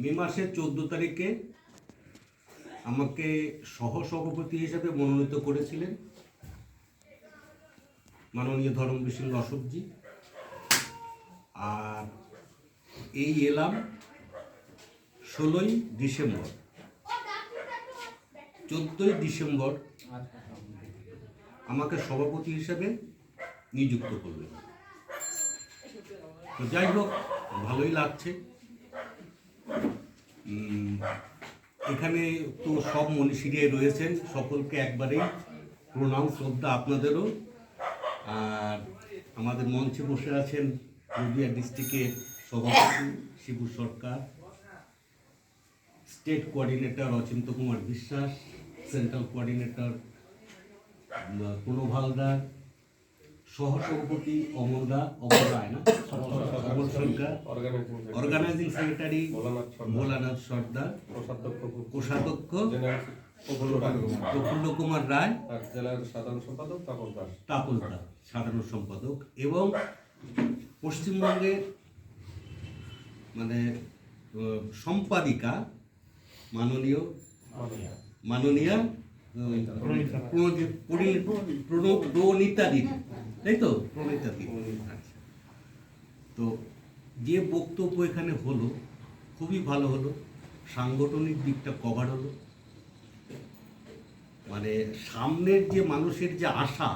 মে মাসের চোদ্দ তারিখে আমাকে সহ সভাপতি হিসেবে মনোনীত করেছিলেন মাননীয় ধর্মবীর সিং অশোকজি আর এই এলাম ষোলোই ডিসেম্বর, চোদ্দোই ডিসেম্বর আমাকে সভাপতি হিসেবে নিযুক্ত করলেন। তো যাই হোক, ভালোই লাগছে। এখানে তো সব মনীষীরাই রয়েছেন সকলকে একবারেই প্রণাম শ্রদ্ধা আপনাদেরও। আর আমাদের মঞ্চে বসে আছেন নদিয়া ডিস্ট্রিক্টের সভাপতি Shibu Sarkar state coordinator Achinta Kumar Biswas central coordinator Pranab Haldar সহসভাপতি অমল দা অমল রায় না? সরকার অর্গানাইজিং সেক্রেটারি ভোলানাথ সর্দার কোষাধ্যক্ষ প্রফুল্ল কুমার রায় জেলার সাধারণ সম্পাদক তাপস দাস। তাপস দা সাধারণ সম্পাদক এবং পশ্চিমবঙ্গের মানে সম্পাদিকা মাননীয় মাননীয়া প্রণীতা দিদি তাই তো? প্রণীতা দিদি আচ্ছা। তো যে বক্তব্য এখানে হলো, খুবই ভালো হলো। সাংগঠনিক দিকটা কভার হলো। মানে সামনের যে মানুষের যে আশা,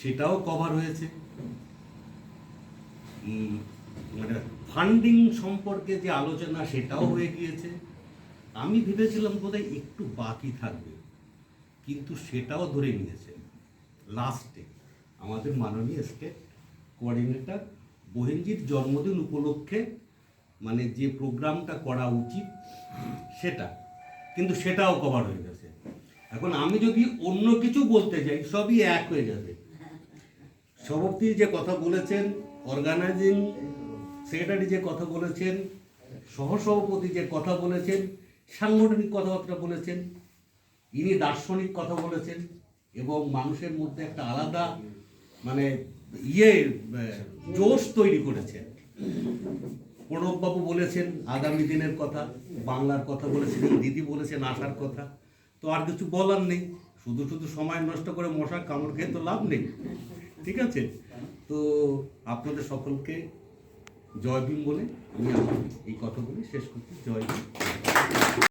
সেটাও কভার হয়েছে। মানে ফান্ডিং সম্পর্কে যে আলোচনা, সেটাও হয়ে গিয়েছে। আমি ভেবেছিলাম বোধহয় একটু বাকি থাকবে, কিন্তু সেটাও ধরে নিয়েছে। লাস্টে আমাদের মাননীয় স্টেট কোঅর্ডিনেটর বহিনজির জন্মদিন উপলক্ষে মানে যে প্রোগ্রামটা করা উচিত, সেটা। কিন্তু সেটাও কভার হয়ে গেছে। এখন আমি যদি অন্য কিছু বলতে যাই, সবই এক হয়ে যাবে। সভাপতি যে কথা বলেছেন অর্গানাইজিং সেক্রেটারি যে কথা বলেছেন, সহসভাপতি যে কথা বলেছেন, সাংগঠনিক কথাবার্তা বলেছেন, ইনি দার্শনিক কথা বলেছেন, এবং মানুষের মধ্যে একটা আলাদা মানে ইয়ে জোশ তৈরি করেছেন। প্রণববাবু বলেছেন আগামী দিনের কথা, বাংলার কথা বলেছিলেন দিদি বলেছেন আশার কথা। তো আর কিছু বলার নেই। শুধু শুধু সময় নষ্ট করে মশা কামড় খেয়ে তো লাভ নেই। ঠিক আছে? তো আপনাদের সকলকে জয় ভীম বলে আমি এই কথা বলে শেষ করছি। জয় ভীম।